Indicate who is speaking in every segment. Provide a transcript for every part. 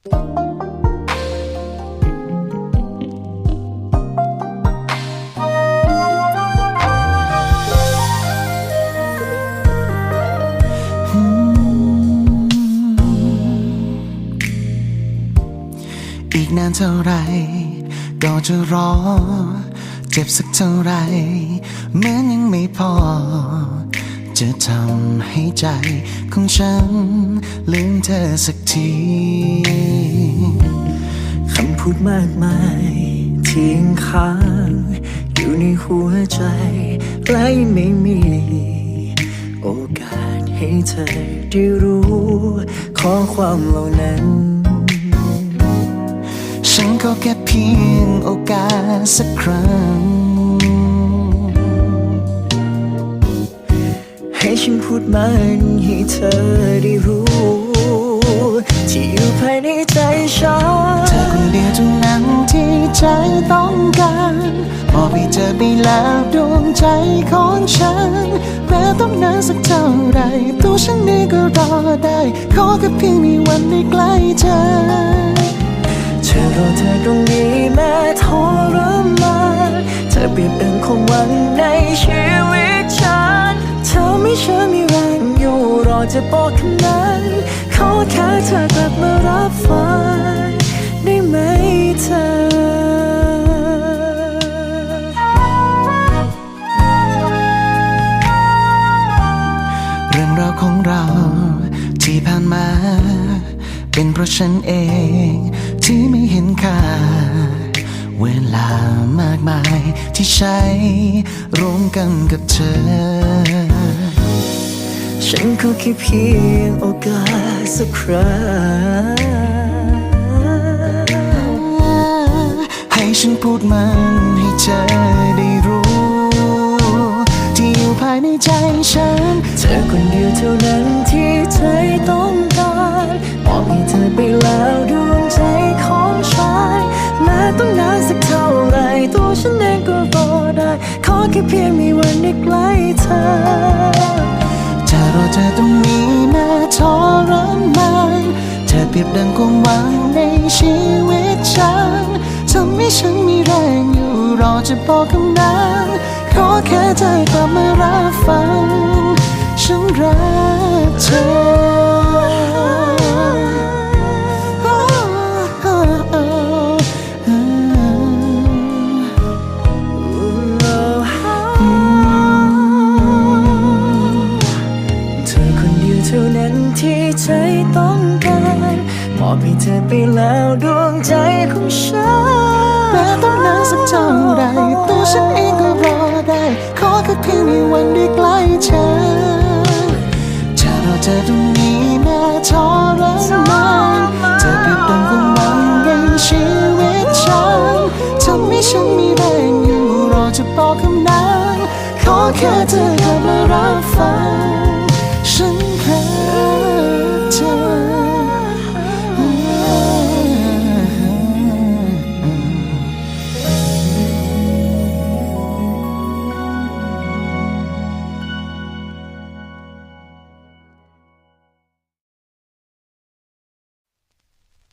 Speaker 1: อีกนานเท่าไร ก็จะรอ เจ็บสักเท่าไรเหมือนยังไม่พอ จะทำให้ใจของฉัน ลืมเธอสักที
Speaker 2: คำพูดมากมายทิ้งค้างอยู่ในหัวใจแลไม่มี โอกาสให้เธอได้รู้ขอความเหล่านั้น
Speaker 1: ฉันก็แค่เพียงโอกาสสักครั้ง
Speaker 2: ฉันพูดมันให้เธอได้รู้ ที่อยู่ภายในใจฉัน
Speaker 1: เธอคนเดียวเท่านั้นที่ใจต้องการมอบให้เธอไปแล้วดวงใจของฉันแม้ต้องนานสักเท่าไรตัวฉันเองก็รอได้ ขอแค่เพียงมีวันได้ใกล้เธอ
Speaker 2: เธอรอเธอตรงนี้แม้ทรมานเธอเปรียบเป็นความหวังในชีวิต เธอไม่เชื่อมีแรงอยู่รอจะบอกคนั้นขอแค่เธอกลับมารับฟังได้ไหมเธอ
Speaker 1: เรื่องราวของเราที่ผ่านมา เป็นเพราะฉันเองที่ไม่เห็นค่า เวลามากมายที่ใช้ร่วมกันกับเธอ
Speaker 2: ฉันขอแค่เพียงโอกาสสักครั้ง
Speaker 1: ให้ฉันพูดมันให้เธอได้รู้ ที่อยู่ภายในใจฉัน
Speaker 2: เธอคนเดียวเท่านั้นที่ใจต้องการมอบให้เธอไปแล้วดวงใจของฉันแม้ต้องนานสักเท่าไรตัวฉันเองก็รอได้ ขอแค่เพียงมีวันได้ใกล้เธอ
Speaker 1: จะรอเธอตรงมีมาทรมานเธอ
Speaker 2: เป
Speaker 1: รียบดังความหวังในชีวิตฉันทำให้ฉันมีแรงอยู่รอจะบอกคำนั้นขอแค่เธอกลับมารับฟังฉันรักเธอ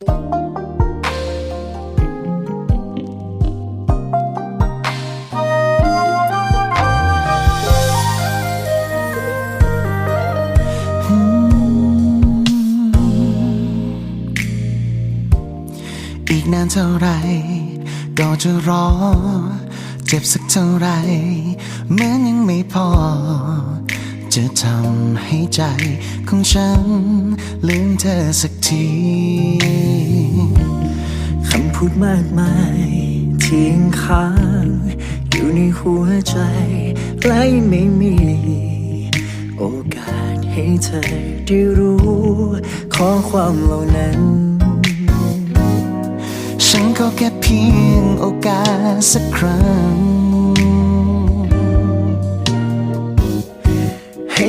Speaker 1: อีกนานเท่าไรก็จะรอ เจ็บสักเท่าไรเหมือนยังไม่พอ จะทำให้ใจของฉัน ลืมเธอสักที
Speaker 2: คำพูดมากมายทิ้งค้างอยู่ในหัวใจแลไม่มี โอกาสให้เธอได้รู้ขอความเหล่านั้น
Speaker 1: ฉันก็แค่เพียงโอกาสสักครั้ง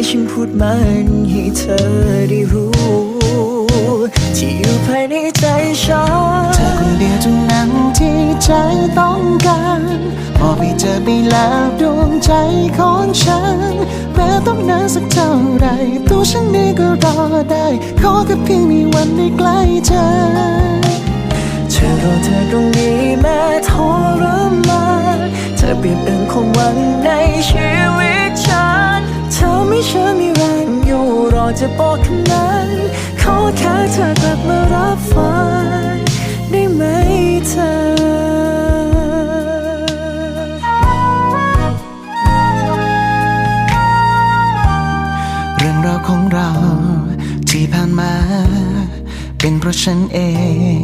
Speaker 2: ฉันพูดมันให้เธอได้รู้ ที่อยู่ภายในใจฉัน
Speaker 1: เธอคนเดียวเท่านั้นที่ใจต้องการมอบให้เธอไปแล้วดวงใจของฉันแม้ต้องนานสักเท่าไรตัวฉันเองก็รอได้ ขอแค่เพียงมีวันได้ใกล้เธอ
Speaker 2: รอเธอตรงนี้แม้ทรมานเธอเปรียบเป็นความหวังในชีวิต ธอไม่เชื่อมีแรงอยู่รอจะบอกคำนั้น ขอแค่เธอกลับมารับฟังได้ไหมเธอ
Speaker 1: เรื่องราวของเราที่ผ่านมา เป็นเพราะฉันเอง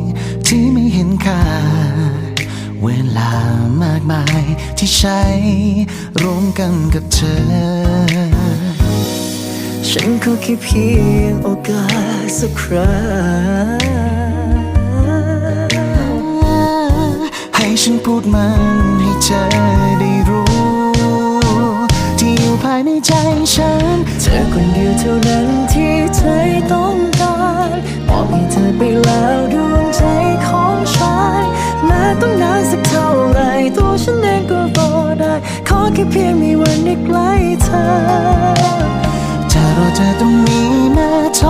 Speaker 1: ที่ไม่เห็นค่า เวลามากมายที่ใช้ร่วมกันกับเธอ
Speaker 2: ฉันก็แค่เพียงโอกาสสักครั้ง
Speaker 1: ให้ฉันพูดมันให้เธอได้รู้ ที่อยู่ภายในใจฉัน
Speaker 2: เธอคนเดียวเท่านั้นที่ใจต้องการมอบให้เธอไปแล้วดวงใจของฉันแม้ต้องนานสักเท่าไรตัวฉันเองก็รอได้ ขอแค่เพียงมีวันได้ใกล้เธอ
Speaker 1: ถ้ารอเธอตรงนี้แม้ท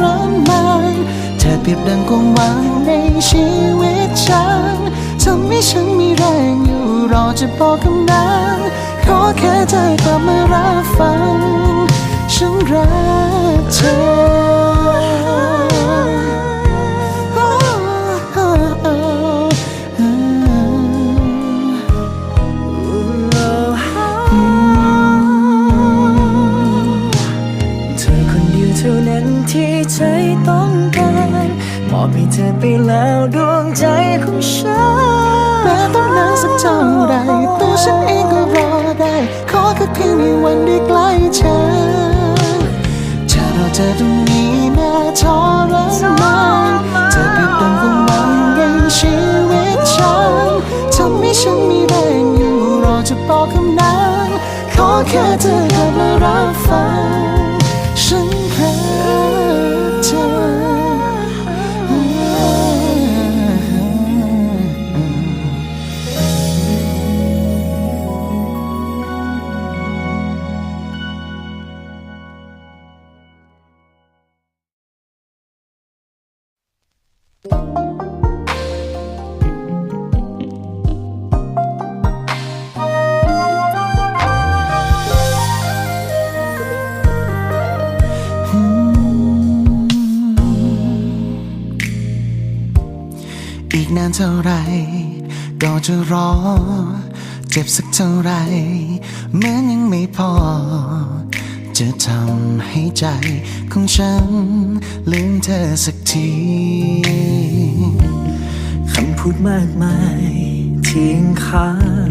Speaker 1: รมานเธอเปรียบดังความหวังในชีวิตฉันทำให้ฉันมีแรงอยู่รอจะบอกคำนั้นขอแค่เธอกลับมารับฟังฉันรักเธอ
Speaker 2: อกลั
Speaker 1: บมาานเท่าไร ก็จะรอ เจ็บสักเท่าไรเหมือนยังไม่พอ จะทำให้ใจของฉัน ลืมเธอสักที
Speaker 2: คำพูดมากมายทิ้งค้าง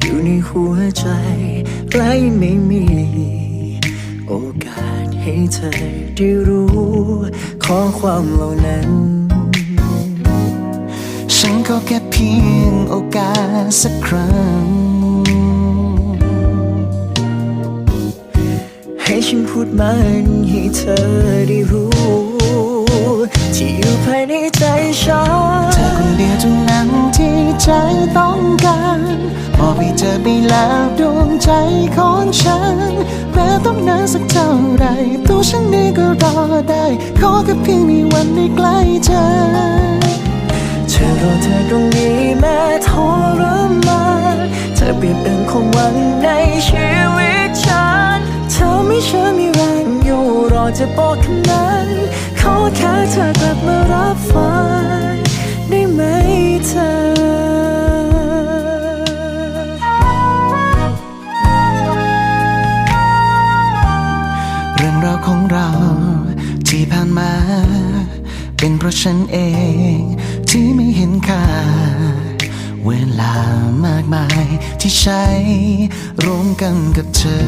Speaker 2: อยู่ในหัวใจและไม่มีโอกาสให้เธอได้รู้ ขอความเหล่านั้น
Speaker 1: ฉันก็แค่เพียงโอกาสสักครั้ง
Speaker 2: ให้ฉันพูดมันให้เธอได้รู้ ที่อยู่ภายในใจฉัน
Speaker 1: เธอคนเดียวเท่านั้นที่ใจต้องการมอบให้เธอไปแล้วดวงใจของฉันแม้ต้องนานสักเท่าไรตัวฉันเองก็รอได้ ขอแค่เพียงมีวันได้ใกล้เธอ
Speaker 2: ธอรอเธอตรงนี้แม้ทรมานเธอเปรียบเป็นความหวังในชีวิตฉัน เธอไม่เชื่อมีแรงอยู่รอจะบอกคำนั้นขอแค่เธอกลับมารับฟังได้ไหมเธอ
Speaker 1: เรื่องราวของเราที่ผ่านมา เป็นเพราะฉันเอง ห็นค่า เวลามากมายที่ใช้ร่วมกันกับเธอ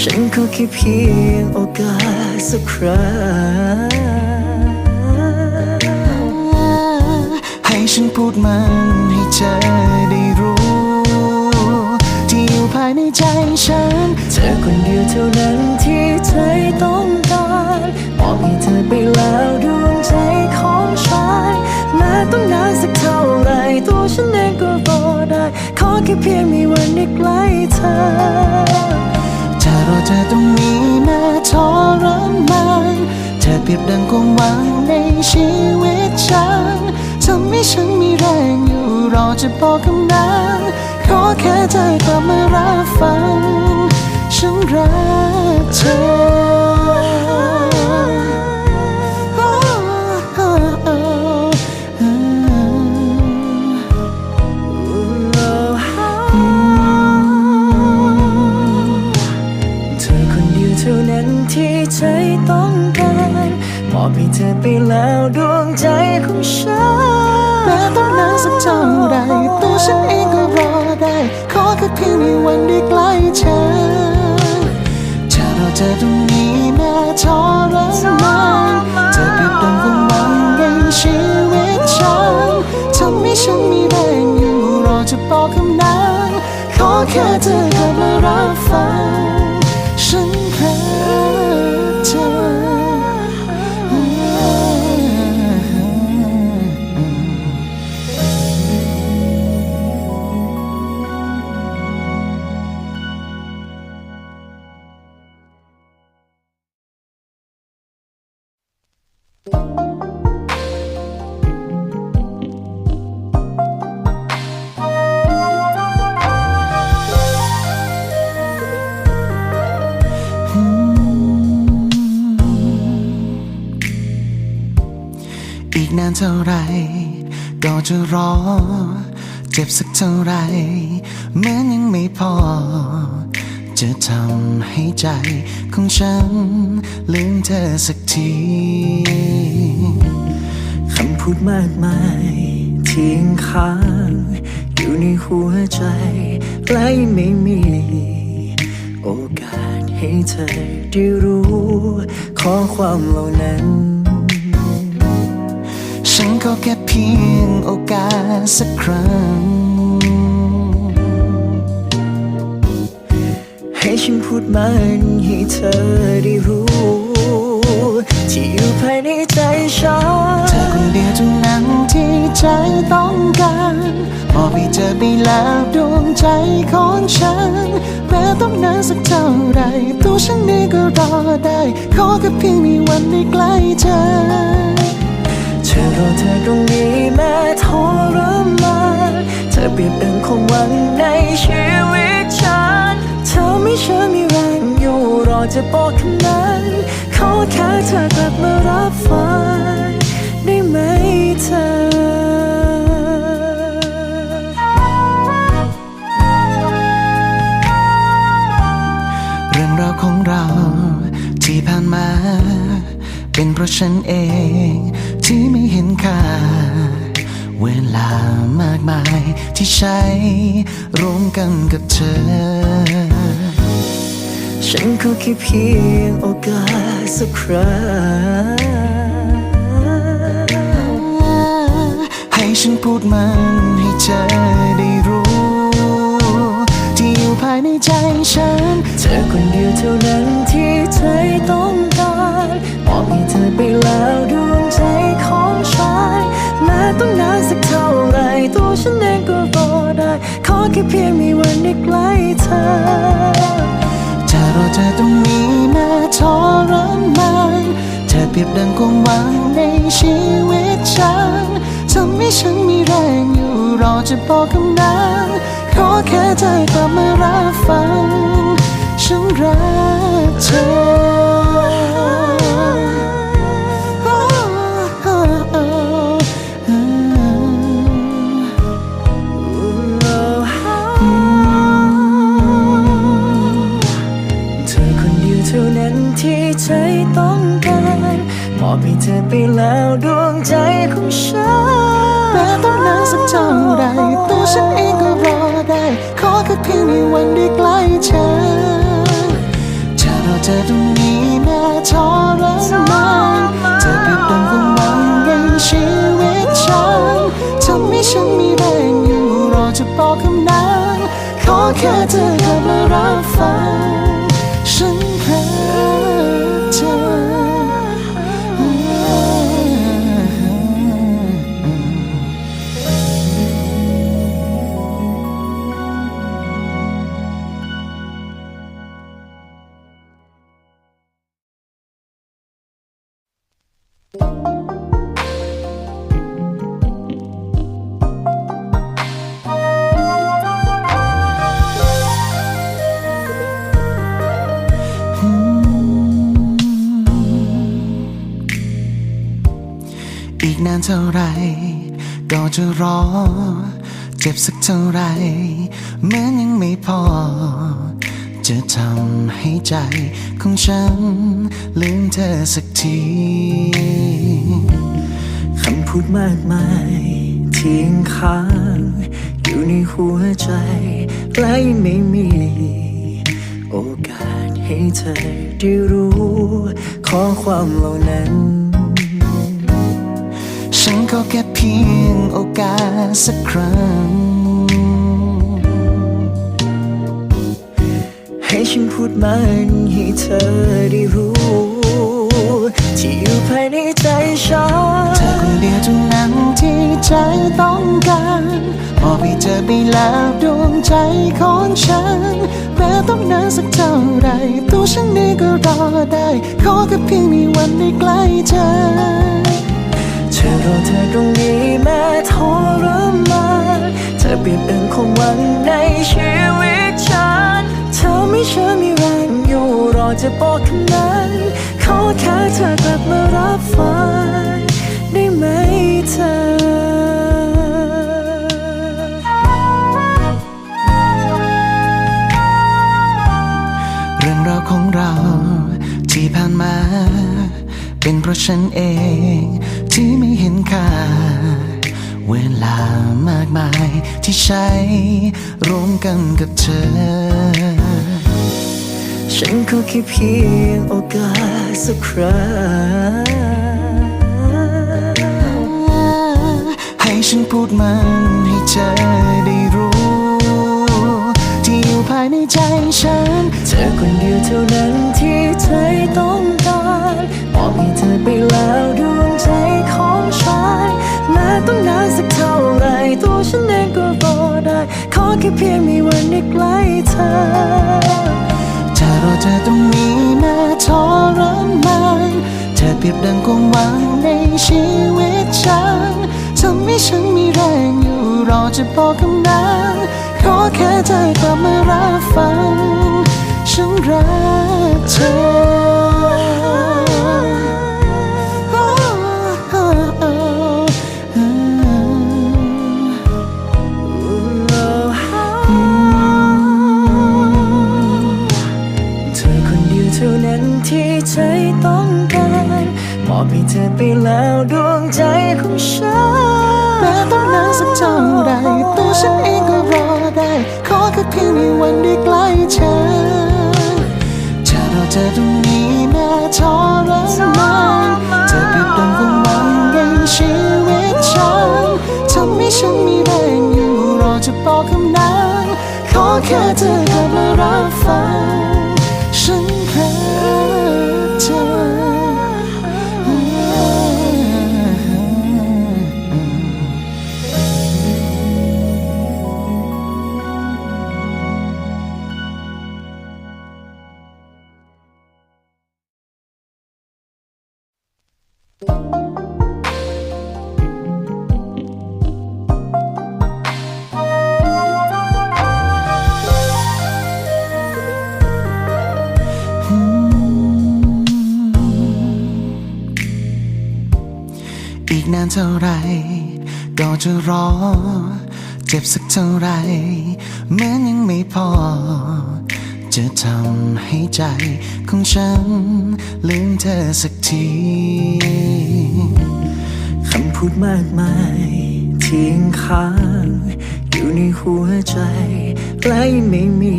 Speaker 2: ฉันก็แค่เพียงโอกาสสักครั้ง
Speaker 1: ให้ฉันพูดมันให้เธอได้รู้ ที่อยู่ภายในใจฉัน
Speaker 2: เธอคนเดียวเท่านั้นที่ใจต้องการ อบให้เธอไปแล้วดวงใจของฉันแม้ต้องนานสักเท่าไรตัวฉันเองก็รอได้ ขอแค่เพียงมีวันได้ใกล้เธอ
Speaker 1: ถ้ารอเธอตรงนี้แม้ทรมานเธอเปปรียบดังความหวังในชีวิตฉันทำให้ฉันมีแรงอยู่รอจะบอกคำนั้นขอแค่เธอกลับมารับฟังฉันรักเธอา
Speaker 2: นเท่า
Speaker 1: ไร ก็จะรอ เจ็บสักเท่าไรเหมือนยังไม่พอ จะทำให้ใจของฉัน ลืมเธอสักที
Speaker 2: คำพูดมากมายทิ้งค้าง อยู่ในหัวใจและไม่มี โอกาสให้เธอได้รู้ ขอความเหล่านั้น
Speaker 1: ฉันก็แค่เพียงโอกาสสักครั้ง
Speaker 2: ให้ฉันพูดมันให้เธอได้รู้ ที่อยู่ภายในใจฉัน
Speaker 1: เธอคนเดียวเท่านั้นที่ใจต้องการมอบให้เธอไปแล้วดวงใจของฉันแม้ต้องนานสักเท่าไรตัวฉันเองก็รอได้ ขอแค่เพียงมีวันได้ใกล้เธอ
Speaker 2: อรอเธอตรงนี้แม้ทรมานเธอเปรียบเป็นความหวังในชีวิตฉัน เธอไม่เชื่อมีแรงอยู่รอจะบอกคำนั้นขอแค่เธอกลับมารับฟังได้ไหมเธอ
Speaker 1: เรื่องราวของเราที่ผ่านมา เป็นเพราะฉันเอง ที่ไม่เห็นค่า เวลามากมายที่ใช้ร่วมกันกับเธอ
Speaker 2: ฉันก็แค่เพียงโอกาสสักครั้ง
Speaker 1: ให้ฉันพูดมันให้เธอได้รู้ ที่อยู่ภายในใจฉัน
Speaker 2: เธอคนเดียวเท่านั้นที่ใจต้อง มอบให้เธอไปแล้วดวงใจของฉันแม้ต้องนานสักเท่าไร ตัวฉันเองก็รอได้ ขอแค่เพียงมีวันได้ใกล้เธอ
Speaker 1: ถ้ารอเธอตรงนี้แม้ทรมานเธอเปรียบดังความหวังในชีวิตฉันทำให้ฉันมีแรงอยู่รอจะบอกคำนั้นขอแค่เธอกลับมารับฟังานเท่าไร ก็จะรอ เจ็บสักเท่าไรเหมือนยังไม่พอ จะทำให้ใจของฉัน ลืมเธอสักที
Speaker 2: คำพูดมากมายทิ้งค้าง อยู่ในหัวใจและไม่มีโอกาสให้เธอได้รู้ ขอความเหล่านั้น
Speaker 1: แค่เพียงโอกาสสักครั้ง
Speaker 2: ให้ฉันพูดมันให้เธอได้รู้ ที่อยู่ภายในใจฉัน
Speaker 1: เธอคนเดียวเท่านั้นที่ใจต้องการมอบให้เธอไปแล้วดวงใจของฉันแม้ต้องนานสักเท่าไรตัวฉันเองก็รอได้ ขอแค่เพียงมีวันได้ใกล้เธอ
Speaker 2: เธอรอเธอตรงนี้แม้ทรมานเธอเปลี่ยนเป็นความหวังในชีวิตฉัน เธอไม่เชื่อมีแรงอยู่รอจะบอกคำนั้นขอแค่เธอกลับมารับฟังได้ไหมเธอ
Speaker 1: เรื่องราวของเราที่ผ่านมา เป็นเพราะฉันเองที่ไม่เห็นค่า เวลามากมายที่ใช้ร่วมกันกับเธอ
Speaker 2: ฉันก็แค่เพียงโอกาสสักครั้ง
Speaker 1: ให้ฉันพูดมันให้เธอได้รู้ ใจฉัน
Speaker 2: เธอคนเดียวเท่านั้นที่ใจต้องการมอบให้เธอไปแล้วดวงใจของฉันแม้ต้องนานสักเท่าไรตัวฉันเองก็รอได้ ขอแค่เพียงมีวันได้ใกล้เธอ
Speaker 1: เธอรอเธอตรงนี้แม้ทรมานเธอเปรียบดังความหวังในชีวิตฉันทำให้ฉันมีแรงอยู่รอจะบอกคำนั้นขอแค่เธอ
Speaker 2: ข
Speaker 1: เท่าไร ก็จะรอ เจ็บสักเท่าไรเหมือนยังไม่พอ จะทำให้ใจของฉัน ลืมเธอสักที
Speaker 2: คำพูดมากมายทิ้งค้างอยู่ในหัวใจแลไม่มี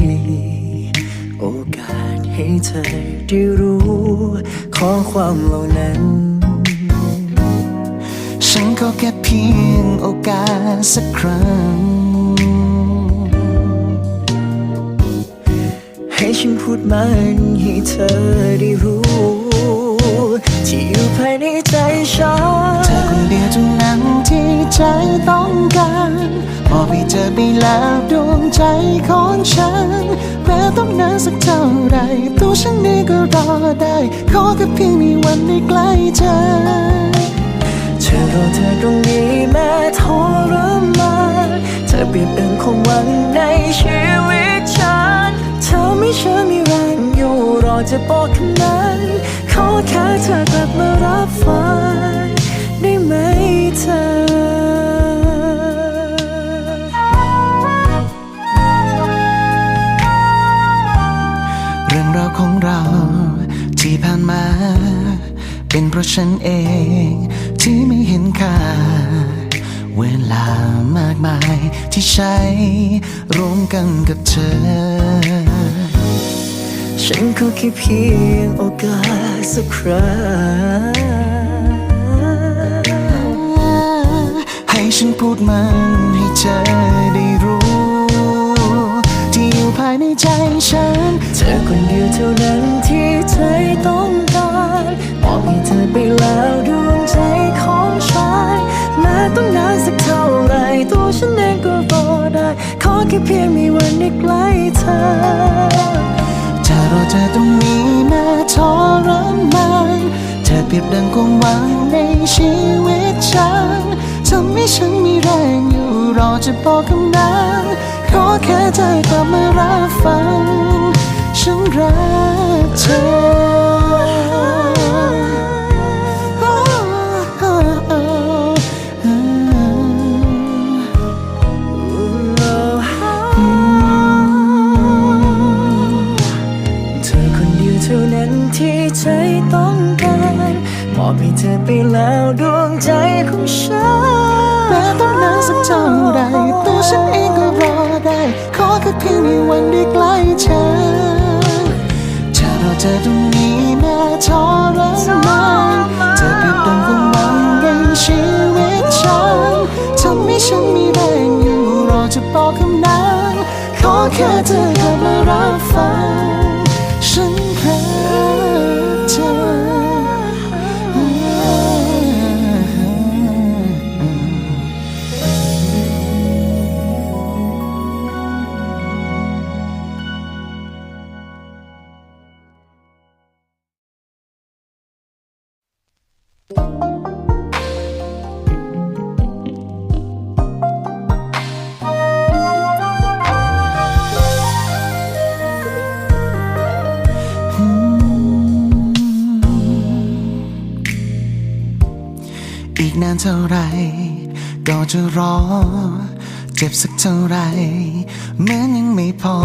Speaker 2: โอกาสให้เธอได้รู้ ขอความเหล่านั้น
Speaker 1: ฉันก็แค่เพียงโอกาสสักครั้ง
Speaker 2: ให้ฉันพูดมันให้เธอได้รู้ ที่อยู่ภายในใจฉัน
Speaker 1: เธอคนเดียวเท่านั้นที่ใจต้องการมอบให้เธอไปแล้วดวงใจของฉันแม้ต้องนานสักเท่าไรตัวฉันเองก็รอได้ ขอแค่เพียงมีวันได้ใกล้เธอ
Speaker 2: การรอเธอตรงนี้แม้ทรมานเธอเปรียบเป็นความหวังในชีวิตฉัน เธอไม่เชื่อมีแรงอยู่รอจะบอกคำนั้นขอแค่เธอกลับมารับฟังได้ไหมเธอขอ
Speaker 1: งเราที่ผ่านมา เป็นเพราะฉันเอง ที่ไม่เห็นค่า เวลามากมายที่ใช้ร่วมกันกับเธอ
Speaker 2: ฉันก็แค่เพียงโอกาสสักครั้ง
Speaker 1: ให้ฉันพูดมันให้เธอได้รู้ ที่อยู่ภายในใจฉัน
Speaker 2: ธอคนเดียวเท่านั้นที่ใจต้องการบอกให้เธอไปแล้วดวงใจของฉันแม้ต้องนานสักเท่าไรตัวฉันเองก็รอได้ขอแค่เพียงมีวันได้ใกล้เธอ
Speaker 1: ถ้ารอเธอตรงนี้แม้ทรมานเธอเปรียบดังความหวังในชีวิตฉันทำให้ฉันมีแรงอยู่รอจะบอกคำนั้นขอแค่เธอกลับมารับฟัง รักเธอ
Speaker 2: คนเดียวเท่านั้นที่ใจต้องการมอบให้เธอไปแล้วดวงใจของฉัน
Speaker 1: แม้ต้องนานสักเท่าไรตัวฉันเองก็รอได้ ขอแค่เพียงมีวันได้ใกล้เธอถ้ารอ เธอตรงนี้แม่ทรมานเธอเปรียบดังความหวังในชีวิตฉันทำให้ฉันมีแรงอยู่รอจะบอกคำนั้น ขอแค่เธอกลับมารับฟังฉัน บสักเท่าไรเหมือนยังไม่พอ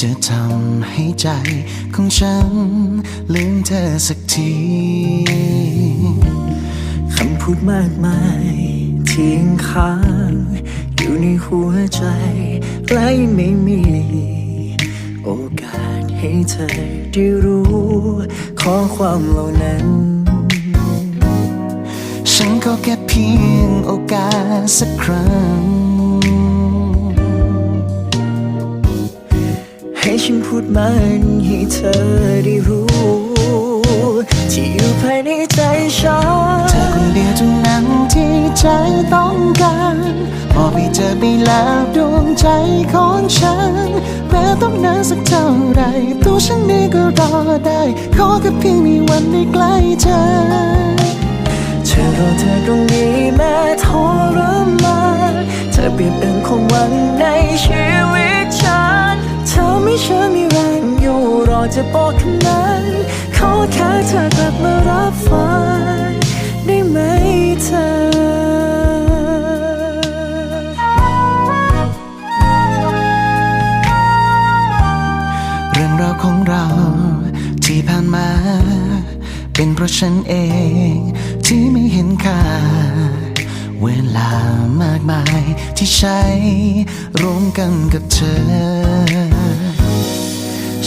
Speaker 1: จะทำให้ใจของฉัน ลืมเธอสักที
Speaker 2: คำพูดมากมายทิ้งค้างอยู่ในหัวใจและไม่มี โอกาสให้เธอได้รู้ ขอความเหล่านั้น
Speaker 1: ฉันก็แค่เพียงโอกาสสักครั้ง
Speaker 2: ให้ฉันพูดมันให้เธอได้รู้ ที่อยู่ภายในใจฉัน
Speaker 1: เธอคนเดียวเท่านั้นที่ใจต้องการบอกให้เธอไปแล้วดวงใจของฉันแม้ต้องนานสักเท่าไรตัวฉันเองก็รอได้ ขอแค่เพียงมีวันได้ใกล้เธอ
Speaker 2: รอเธอตรงนี้แม้ทรมานเธอเปรียบเป็นความหวังในชีวิตฉัน เธอไม่เชื่อมีแรงอยู่รอจะบอกคำนั้นขอแค่เธอกลับมารับฟังได้ไหมเธอ
Speaker 1: เรื่องราวของเราที่ผ่านมา เป็นเพราะฉันเองที่ไม ค่า เวลามากมายที่ใช้ร่วมกันกับเธอ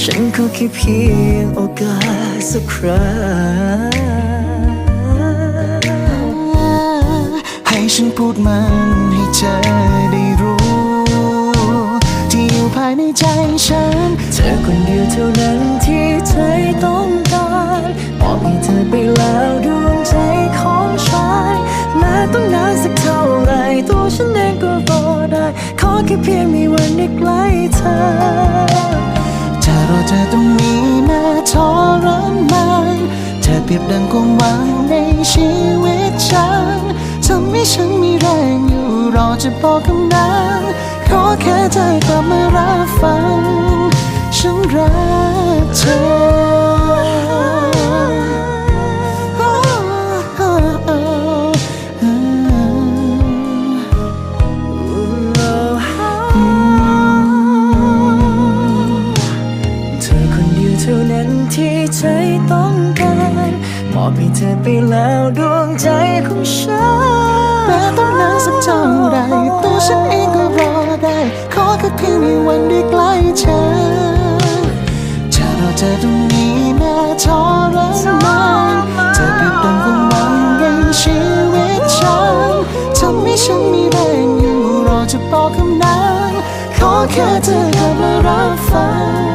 Speaker 2: ฉันก็แค่เพียงโอกาสสักครั้ง
Speaker 1: ให้ฉันพูดมันให้เธอได้รู้ ที่อยู่ภายในใจฉัน
Speaker 2: เธอคนเดียวเท่านั้นที่ ต้องการบอกให้เธอไปแล้วดวงใจของฉันแม้ต้องนานสักเท่าไรตัวฉันเองก็รอได้ ขอแค่เพียงมีวันได้ใกล้เธอ
Speaker 1: ถ้ารอเธอตรงนี้แม้ทรมานเธอเปรียบดังความหวังในชีวิตฉันทำให้ฉันมีแรงอยู่รอจะบอกคำนั้นขอแค่เธอกลับมารับฟังฉันรัก เธอ
Speaker 2: เธอคนเดียวเท่านั้นที่ใจต้องการมอบให้เธอไปแล้วด้ว
Speaker 1: ย ทรมานเธอเปรียบดังความหวังในชีวิตฉันทำให้ฉันมีแรงอยู่รอจะบอกคำนั้น ขอแค่เธอกลับมารับฟัง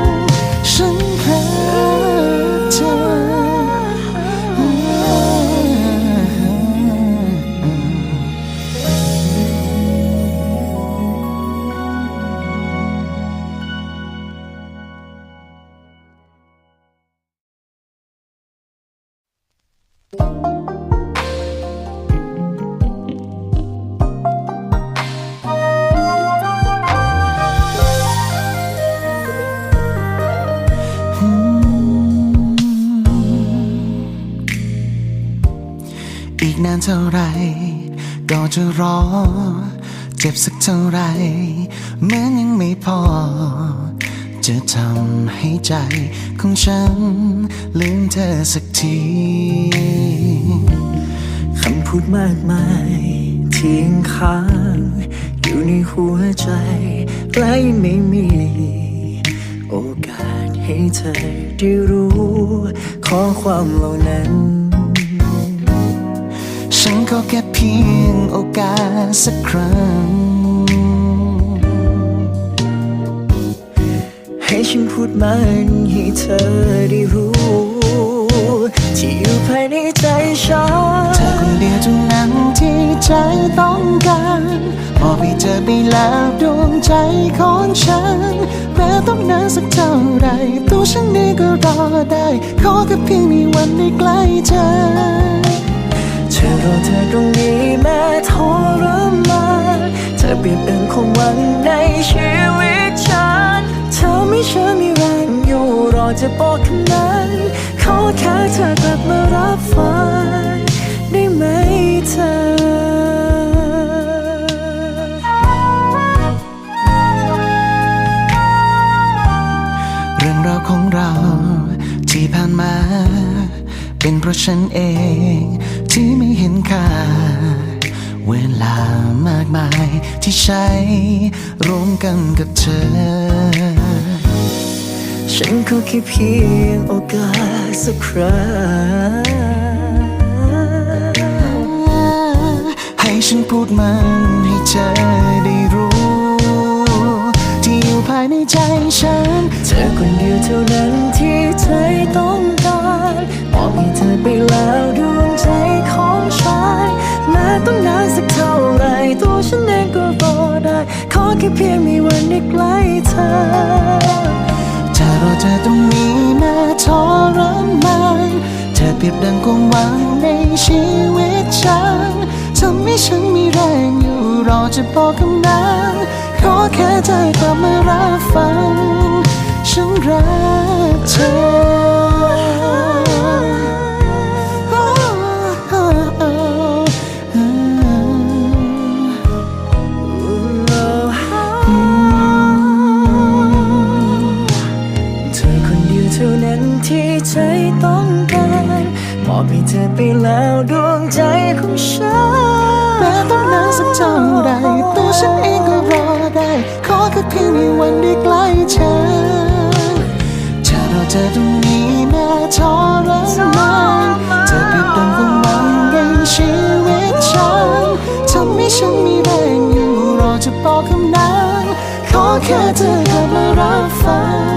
Speaker 1: านเท่าไร ก็จะรอ เจ็บสักเท่าไรเหมือนยังไม่พอ จะทำให้ใจของฉัน ลืมเธอสักที
Speaker 2: คำพูดมากมายทิ้งค้าง อยู่ในหัวใจและไม่มี โอกาสให้เธอได้รู้ ขอความเหล่านั้น
Speaker 1: ก็แค่เพียงโอกาสสักครั้ง
Speaker 2: ให้ฉันพูดมันให้เธอได้รู้ ที่อยู่ภายในใจฉัน
Speaker 1: เธอคนเดียวเท่านั้นที่ใจต้องการมอบให้เธอไปแล้วดวงใจของฉันแม้ต้องนานสักเท่าไรตัวฉันนี่ก็รอได้ ขอแค่เพียงมีวันได้ใกล้เธอ
Speaker 2: ธอรอเธอตรงนี้แม้ทรมานเธอเปลี่ยนเป็นความหวังในชีวิตฉัน เธอไม่เชื่อมีแรงอยู่รอจะบอกคำนั้นขอแค่เธอกลับมารับฟังได้ไหมเธอ
Speaker 1: เรื่องราวของเราที่ผ่านมา เป็นเพราะฉันเอง ที่ใช้ร่วมกันกับเธอ
Speaker 2: ฉันก็แค่เพียงโอกาสสักครั้ง
Speaker 1: ให้ฉันพูดมันให้เธอได้รู้ ภายในใจฉัน
Speaker 2: เธอคนเดียวเท่านั้นที่ใจต้องการมอบให้เธอไปแล้วดวงใจของฉันแม้ต้องนานสักเท่าไร ตัวฉันเองก็รอได้ ขอแค่เพียงมีวันได้ใกล้เธอ
Speaker 1: ถ้ารอเธอตรงนี้แม้ทรมานเธอเปรียบดังความหวังในชีวิตฉันทำให้ฉันมีแรงอยู่รอจะบอกคำนั้น ขอแค่เธอกลับมารับฟัง ฉันรักเธอ
Speaker 2: เธอคนเดียวเท่านั้นที่ใจต้องการมอบให้เธอไปแล้วดวงใจของฉันั
Speaker 1: นได้ใกล้เธอถ้าเราจะตรงนี้แม่ทรมานเธอเป็นดังความหวังในชีวิตฉันทำให้ฉันมีแรงอยู่เราจะบอกคำนั้นขอแค่เธอกลับมารับฟัง